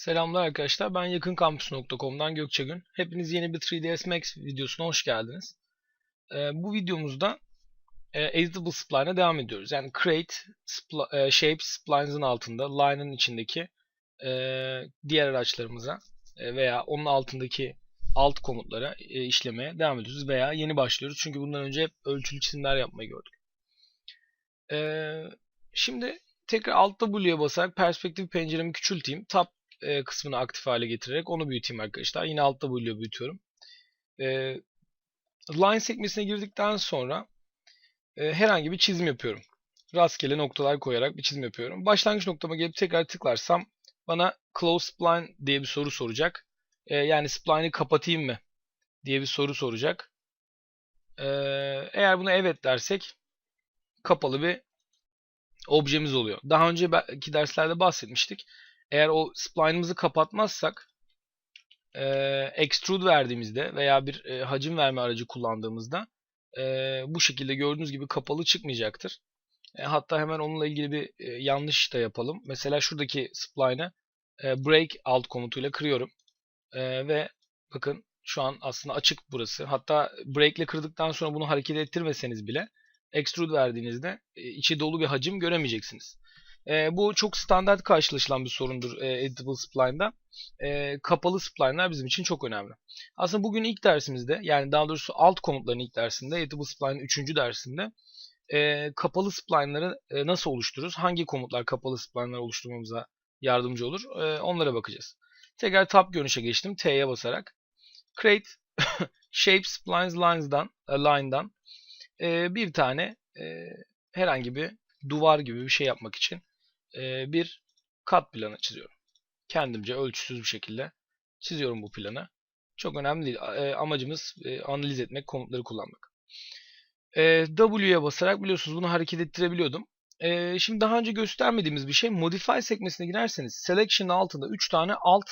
Selamlar arkadaşlar. Ben yakınkampüs.com'dan Gökçegün. Hepiniz yeni bir 3ds Max videosuna hoş geldiniz. Ee, bu videomuzda e, Editable Spline'a devam ediyoruz. Yani Create spl e, Shapes Splines'ın altında line'ın içindeki e, diğer araçlarımıza e, veya onun altındaki alt komutlara e, işlemeye devam ediyoruz veya yeni başlıyoruz. Çünkü bundan önce hep ölçülü çizimler yapmayı gördük. E, şimdi tekrar Alt W'ye basarak perspektif penceremi küçülteyim. Tab e, kısmını aktif hale getirerek onu büyüteyim arkadaşlar. Yine altta W'ye büyütüyorum. E, line sekmesine girdikten sonra e, herhangi bir çizim yapıyorum. Rastgele noktalar koyarak bir çizim yapıyorum. Başlangıç noktama gelip tekrar tıklarsam bana close spline diye bir soru soracak. E, yani spline'i kapatayım mı diye bir soru soracak. Eğer buna evet dersek kapalı bir objemiz oluyor. Daha önceki derslerde bahsetmiştik. Eğer o spline'ımızı kapatmazsak e, extrude verdiğimizde veya bir e, hacim verme aracı kullandığımızda e, bu şekilde gördüğünüz gibi kapalı çıkmayacaktır. E, hatta hemen onunla ilgili bir e, yanlış da yapalım. Mesela şuradaki spline'ı e, break alt komutuyla kırıyorum. E, ve bakın şu an aslında açık burası. Hatta break ile kırdıktan sonra bunu hareket ettirmeseniz bile extrude verdiğinizde e, içi dolu bir hacim göremeyeceksiniz. E, bu çok standart karşılaşılan bir sorundur e, Editable Spline'da. E, kapalı spline'lar bizim için çok önemli. Aslında bugün ilk dersimizde yani daha doğrusu alt komutların ilk dersinde Editable Spline'ın 3. dersinde e, kapalı spline'ları e, nasıl oluştururuz? Hangi komutlar kapalı spline'lar oluşturmamıza yardımcı olur? E, onlara bakacağız. Tekrar tab görünüşe geçtim. T'ye basarak. Create Shape Splines Lines'dan, e, line'dan e, bir tane e, herhangi bir duvar gibi bir şey yapmak için e, bir kat planı çiziyorum. Kendimce ölçüsüz bir şekilde çiziyorum bu planı. Çok önemli değil. E, amacımız e, analiz etmek, komutları kullanmak. W'ye basarak biliyorsunuz bunu hareket ettirebiliyordum. Şimdi daha önce göstermediğimiz bir şey Modify sekmesine girerseniz Selection altında 3 tane alt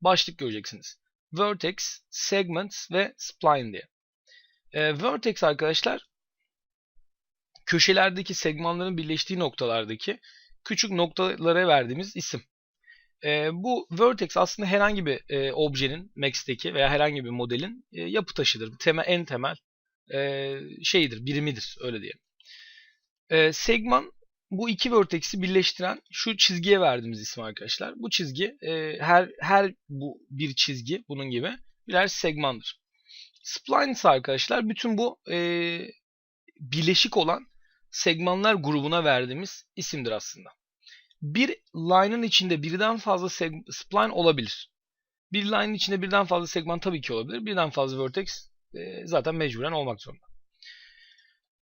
başlık göreceksiniz. Vertex, Segments ve Spline diye. Vertex arkadaşlar köşelerdeki segmanların birleştiği noktalardaki küçük noktalara verdiğimiz isim. E, bu vertex aslında herhangi bir e, objenin Max'teki veya herhangi bir modelin e, yapı taşıdır. Temel, en temel e, şeyidir, birimidir öyle diyelim. E, segman bu iki vertex'i birleştiren şu çizgiye verdiğimiz isim arkadaşlar. Bu çizgi e, her her bu bir çizgi bunun gibi birer segmandır. Spline ise arkadaşlar bütün bu e, birleşik olan segmanlar grubuna verdiğimiz isimdir aslında. Bir line'ın içinde birden fazla spline olabilir. Bir line'ın içinde birden fazla segman tabii ki olabilir. Birden fazla vertex e, zaten mecburen olmak zorunda.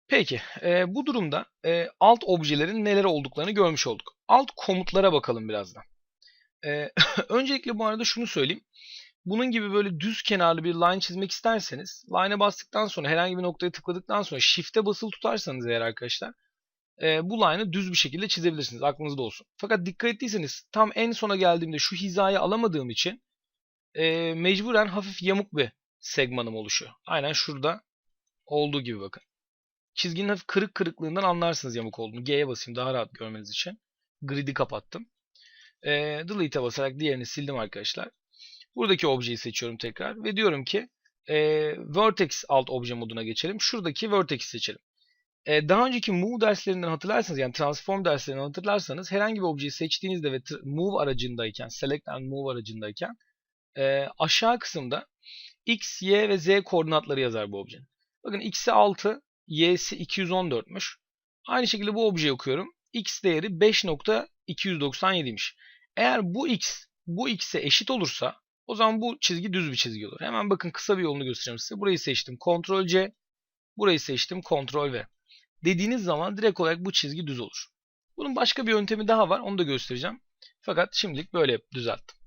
Peki e, bu durumda e, alt objelerin neler olduklarını görmüş olduk. Alt komutlara bakalım birazdan. E, öncelikle bu arada şunu söyleyeyim. Bunun gibi böyle düz kenarlı bir line çizmek isterseniz line'e bastıktan sonra herhangi bir noktaya tıkladıktan sonra shift'e basılı tutarsanız eğer arkadaşlar e, bu line'ı düz bir şekilde çizebilirsiniz. Aklınızda olsun. Fakat dikkat ettiyseniz tam en sona geldiğimde şu hizayı alamadığım için e, mecburen hafif yamuk bir segmanım oluşuyor. Aynen şurada olduğu gibi bakın. Çizginin hafif kırık kırıklığından anlarsınız yamuk olduğunu. G'ye basayım daha rahat görmeniz için. Grid'i kapattım. E, delete'e basarak diğerini sildim arkadaşlar. Buradaki objeyi seçiyorum tekrar ve diyorum ki e, vertex alt obje moduna geçelim. Şuradaki vertex'i seçelim. E, daha önceki move derslerinden hatırlarsanız yani transform derslerinden hatırlarsanız herhangi bir objeyi seçtiğinizde ve move aracındayken, select and move aracındayken e, aşağı kısımda x, y ve z koordinatları yazar bu objenin. Bakın x'i 6, y'si 214'müş. Aynı şekilde bu objeyi okuyorum. x değeri 5.297'ymiş. Eğer bu x bu x'e eşit olursa o zaman bu çizgi düz bir çizgi olur. Hemen bakın kısa bir yolunu göstereyim size. Burayı seçtim. Ctrl C. Burayı seçtim. Ctrl V. Dediğiniz zaman direkt olarak bu çizgi düz olur. Bunun başka bir yöntemi daha var. Onu da göstereceğim. Fakat şimdilik böyle düzelttim.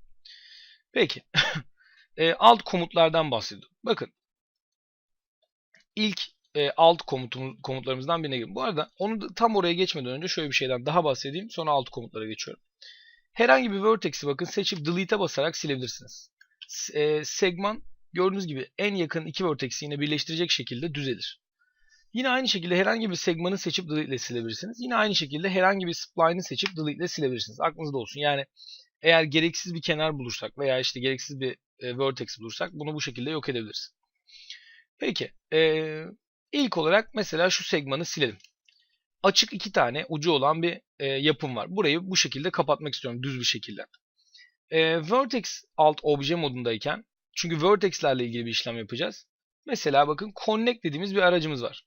Peki. e, alt komutlardan bahsediyorum. Bakın. İlk e, alt komutumuz, komutlarımızdan birine girelim. Bu arada onu da, tam oraya geçmeden önce şöyle bir şeyden daha bahsedeyim. Sonra alt komutlara geçiyorum. Herhangi bir vertex'i bakın seçip delete'e basarak silebilirsiniz. E, segman gördüğünüz gibi en yakın iki vertex'i yine birleştirecek şekilde düzelir. Yine aynı şekilde herhangi bir segmanı seçip delete ile silebilirsiniz. Yine aynı şekilde herhangi bir spline'ı seçip delete ile silebilirsiniz. Aklınızda olsun. Yani Eğer gereksiz bir kenar bulursak veya işte gereksiz bir e, vertex bulursak bunu bu şekilde yok edebiliriz. Peki. E, ilk olarak mesela şu segmanı silelim. Açık iki tane ucu olan bir e, yapım var. Burayı bu şekilde kapatmak istiyorum düz bir şekilde. E, vertex alt obje modundayken çünkü vertexlerle ilgili bir işlem yapacağız. Mesela bakın connect dediğimiz bir aracımız var.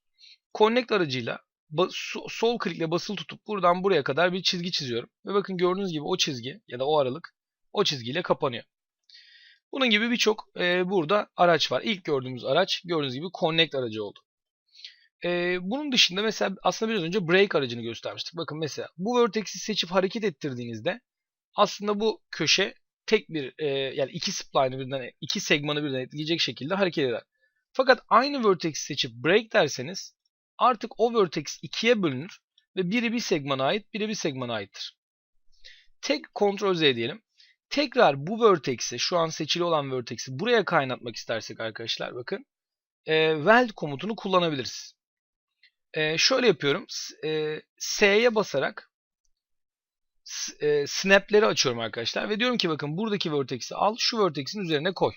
Connect aracıyla sol klikle basılı tutup buradan buraya kadar bir çizgi çiziyorum. Ve bakın gördüğünüz gibi o çizgi ya da o aralık o çizgiyle kapanıyor. Bunun gibi birçok e, burada araç var. İlk gördüğümüz araç gördüğünüz gibi Connect aracı oldu. E, bunun dışında mesela aslında biraz önce Break aracını göstermiştik. Bakın mesela bu vertex'i seçip hareket ettirdiğinizde aslında bu köşe tek bir e, yani iki spline'ı birden iki segmanı birden etkileyecek şekilde hareket eder. Fakat aynı vertex'i seçip break derseniz artık o vertex ikiye bölünür ve biri bir segmana ait, biri bir segmana aittir. Tek Ctrl Z diyelim. Tekrar bu vertex'i, şu an seçili olan vertex'i buraya kaynatmak istersek arkadaşlar bakın. E, weld komutunu kullanabiliriz. E, şöyle yapıyorum. E, S'ye basarak e, snap'leri açıyorum arkadaşlar. Ve diyorum ki bakın buradaki vertex'i al, şu vertex'in üzerine koy.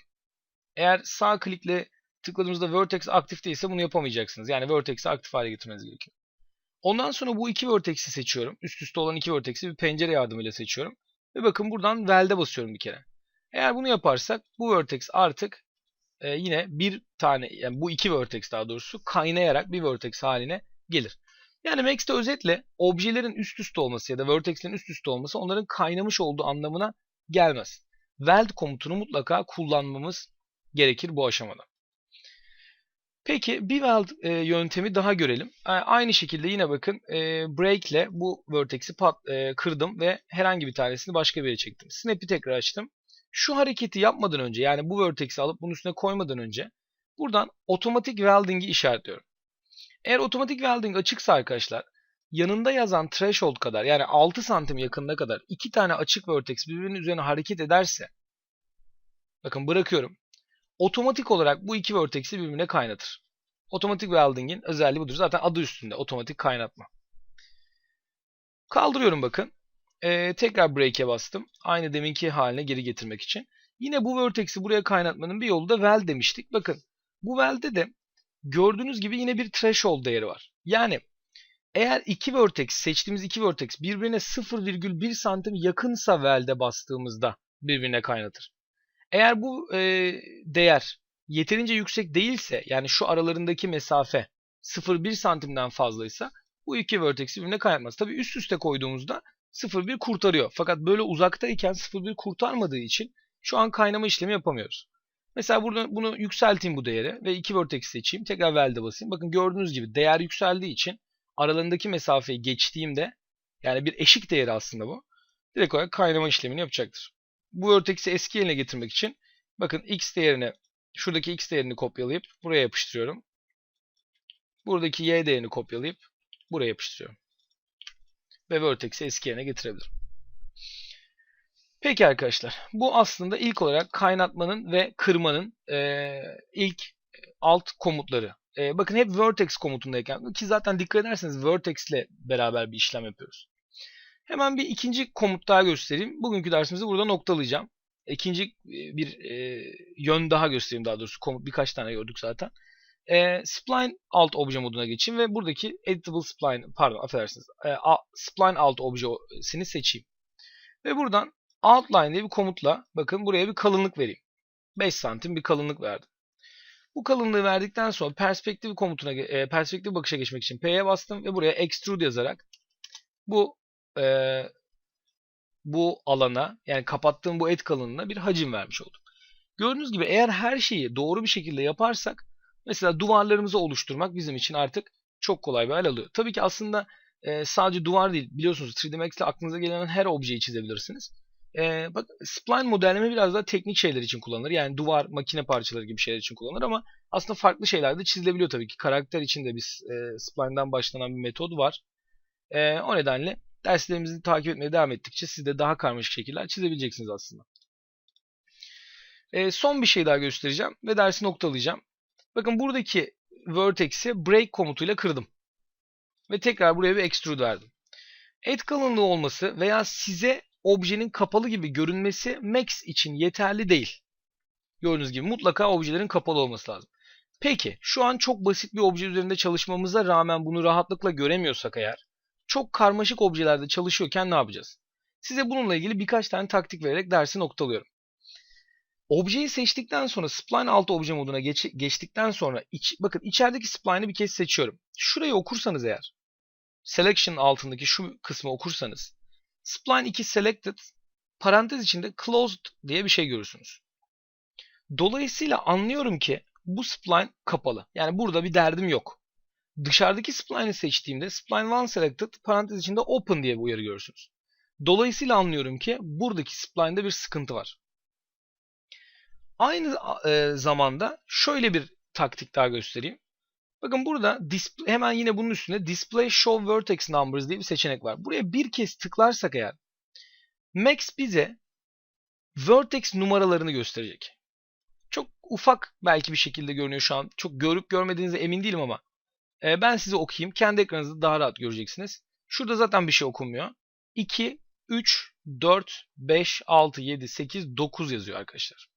Eğer sağ klikle tıkladığımızda vertex aktif değilse bunu yapamayacaksınız. Yani vertex'i aktif hale getirmeniz gerekiyor. Ondan sonra bu iki vertex'i seçiyorum. Üst üste olan iki vertex'i bir pencere yardımıyla seçiyorum. Ve bakın buradan well'de basıyorum bir kere. Eğer bunu yaparsak bu vertex artık e, yine bir tane yani bu iki vertex daha doğrusu kaynayarak bir vertex haline gelir. Yani Max'te özetle objelerin üst üste olması ya da vertex'lerin üst üste olması onların kaynamış olduğu anlamına gelmez. Weld komutunu mutlaka kullanmamız gerekir bu aşamada. Peki bir weld e, yöntemi daha görelim. Aynı şekilde yine bakın e, break ile bu vertex'i e, kırdım ve herhangi bir tanesini başka bir yere çektim. Snap'i tekrar açtım. Şu hareketi yapmadan önce yani bu vertex'i alıp bunun üstüne koymadan önce buradan otomatik welding'i işaretliyorum. Eğer otomatik welding açıksa arkadaşlar yanında yazan threshold kadar yani 6 santim yakında kadar iki tane açık vertex birbirinin üzerine hareket ederse bakın bırakıyorum otomatik olarak bu iki vertex'i birbirine kaynatır. Otomatik welding'in özelliği budur. Zaten adı üstünde otomatik kaynatma. Kaldırıyorum bakın. Ee, tekrar break'e bastım. Aynı deminki haline geri getirmek için. Yine bu vertex'i buraya kaynatmanın bir yolu da weld demiştik. Bakın bu weld'de de gördüğünüz gibi yine bir threshold değeri var. Yani eğer iki vertex seçtiğimiz iki vertex birbirine 0,1 santim yakınsa weld'e bastığımızda birbirine kaynatır. Eğer bu e, değer yeterince yüksek değilse yani şu aralarındaki mesafe 0,1 santimden fazlaysa bu iki vertex'i birbirine kaynatmaz. Tabii üst üste koyduğumuzda 0,1 kurtarıyor. Fakat böyle uzaktayken 0,1 kurtarmadığı için şu an kaynama işlemi yapamıyoruz. Mesela burada bunu yükselteyim bu değeri ve iki vertex seçeyim. Tekrar weld'e basayım. Bakın gördüğünüz gibi değer yükseldiği için aralarındaki mesafeyi geçtiğimde yani bir eşik değeri aslında bu. Direkt olarak kaynama işlemini yapacaktır bu vertex'i eski yerine getirmek için bakın x değerini şuradaki x değerini kopyalayıp buraya yapıştırıyorum. Buradaki y değerini kopyalayıp buraya yapıştırıyorum. Ve vertex'i eski yerine getirebilirim. Peki arkadaşlar. Bu aslında ilk olarak kaynatmanın ve kırmanın e, ilk alt komutları. E, bakın hep vertex komutundayken ki zaten dikkat ederseniz vertex ile beraber bir işlem yapıyoruz. Hemen bir ikinci komut daha göstereyim. Bugünkü dersimizi burada noktalayacağım. İkinci e, bir e, yön daha göstereyim daha doğrusu. Komut birkaç tane gördük zaten. E, spline alt obje moduna geçeyim ve buradaki editable spline pardon affedersiniz. E, a, spline alt objesini seçeyim. Ve buradan outline diye bir komutla bakın buraya bir kalınlık vereyim. 5 santim bir kalınlık verdim. Bu kalınlığı verdikten sonra perspektif komutuna e, perspektif bakışa geçmek için P'ye bastım ve buraya extrude yazarak bu e, bu alana yani kapattığım bu et kalınlığına bir hacim vermiş oldum. Gördüğünüz gibi eğer her şeyi doğru bir şekilde yaparsak mesela duvarlarımızı oluşturmak bizim için artık çok kolay bir hal alıyor. Tabii ki aslında e, sadece duvar değil biliyorsunuz 3D Max ile aklınıza gelen her objeyi çizebilirsiniz. E, bak spline modelleme biraz daha teknik şeyler için kullanılır. Yani duvar, makine parçaları gibi şeyler için kullanılır ama aslında farklı şeyler de çizilebiliyor tabii ki. Karakter için de bir e, spline'dan başlanan bir metod var. E, o nedenle Derslerimizi takip etmeye devam ettikçe siz de daha karmaşık şekiller çizebileceksiniz aslında. E, son bir şey daha göstereceğim ve dersi noktalayacağım. Bakın buradaki vertex'i break komutuyla kırdım. Ve tekrar buraya bir extrude verdim. Et kalınlığı olması veya size objenin kapalı gibi görünmesi max için yeterli değil. Gördüğünüz gibi mutlaka objelerin kapalı olması lazım. Peki şu an çok basit bir obje üzerinde çalışmamıza rağmen bunu rahatlıkla göremiyorsak eğer çok karmaşık objelerde çalışıyorken ne yapacağız? Size bununla ilgili birkaç tane taktik vererek dersi noktalıyorum. Objeyi seçtikten sonra spline alt obje moduna geç, geçtikten sonra iç, bakın içerideki spline'ı bir kez seçiyorum. Şurayı okursanız eğer selection altındaki şu kısmı okursanız spline 2 selected parantez içinde closed diye bir şey görürsünüz. Dolayısıyla anlıyorum ki bu spline kapalı. Yani burada bir derdim yok. Dışarıdaki spline'ı seçtiğimde spline 1 selected parantez içinde open diye bir uyarı görürsünüz. Dolayısıyla anlıyorum ki buradaki spline'da bir sıkıntı var. Aynı e, zamanda şöyle bir taktik daha göstereyim. Bakın burada display, hemen yine bunun üstünde Display Show Vertex Numbers diye bir seçenek var. Buraya bir kez tıklarsak eğer Max bize vertex numaralarını gösterecek. Çok ufak belki bir şekilde görünüyor şu an. Çok görüp görmediğinize emin değilim ama e, ben size okuyayım. Kendi ekranınızda daha rahat göreceksiniz. Şurada zaten bir şey okunmuyor. 2, 3, 4, 5, 6, 7, 8, 9 yazıyor arkadaşlar.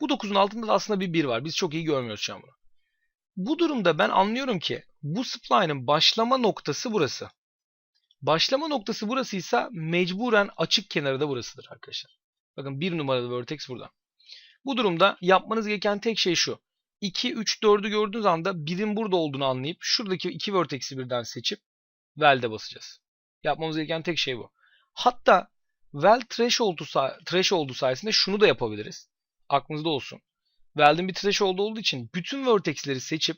Bu 9'un altında da aslında bir 1 var. Biz çok iyi görmüyoruz şu an bunu. Bu durumda ben anlıyorum ki bu spline'ın başlama noktası burası. Başlama noktası burasıysa mecburen açık kenarı da burasıdır arkadaşlar. Bakın bir numaralı vertex burada. Bu durumda yapmanız gereken tek şey şu. 2, 3, 4'ü gördüğünüz anda birin burada olduğunu anlayıp şuradaki iki vertex'i birden seçip Well'de basacağız. Yapmamız gereken tek şey bu. Hatta Well threshold'u threshold sayesinde şunu da yapabiliriz. Aklınızda olsun. Well'in bir threshold olduğu için bütün vertex'leri seçip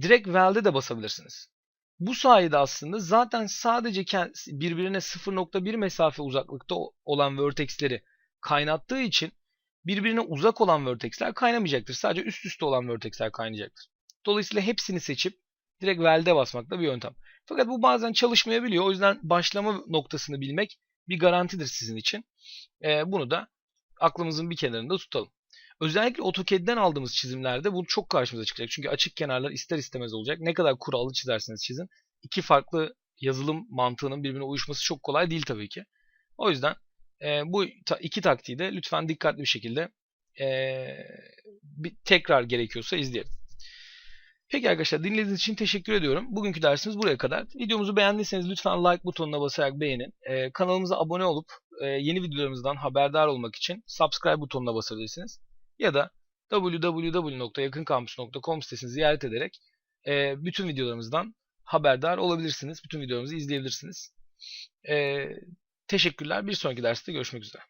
direkt Well'de de basabilirsiniz. Bu sayede aslında zaten sadece birbirine 0.1 mesafe uzaklıkta olan vertex'leri kaynattığı için birbirine uzak olan vertex'ler kaynamayacaktır. Sadece üst üste olan vertex'ler kaynayacaktır. Dolayısıyla hepsini seçip direkt Well'de basmak da bir yöntem. Fakat bu bazen çalışmayabiliyor. O yüzden başlama noktasını bilmek bir garantidir sizin için. Ee, bunu da aklımızın bir kenarında tutalım. Özellikle AutoCAD'den aldığımız çizimlerde bu çok karşımıza çıkacak. Çünkü açık kenarlar ister istemez olacak. Ne kadar kurallı çizerseniz çizin. iki farklı yazılım mantığının birbirine uyuşması çok kolay değil tabii ki. O yüzden e, bu iki taktiği de lütfen dikkatli bir şekilde e, bir tekrar gerekiyorsa izleyelim. Peki arkadaşlar dinlediğiniz için teşekkür ediyorum. Bugünkü dersimiz buraya kadar. Videomuzu beğendiyseniz lütfen like butonuna basarak beğenin. Ee, kanalımıza abone olup e, yeni videolarımızdan haberdar olmak için subscribe butonuna basabilirsiniz. Ya da www.yakınkampüs.com sitesini ziyaret ederek e, bütün videolarımızdan haberdar olabilirsiniz. Bütün videolarımızı izleyebilirsiniz. E, teşekkürler. Bir sonraki derste görüşmek üzere.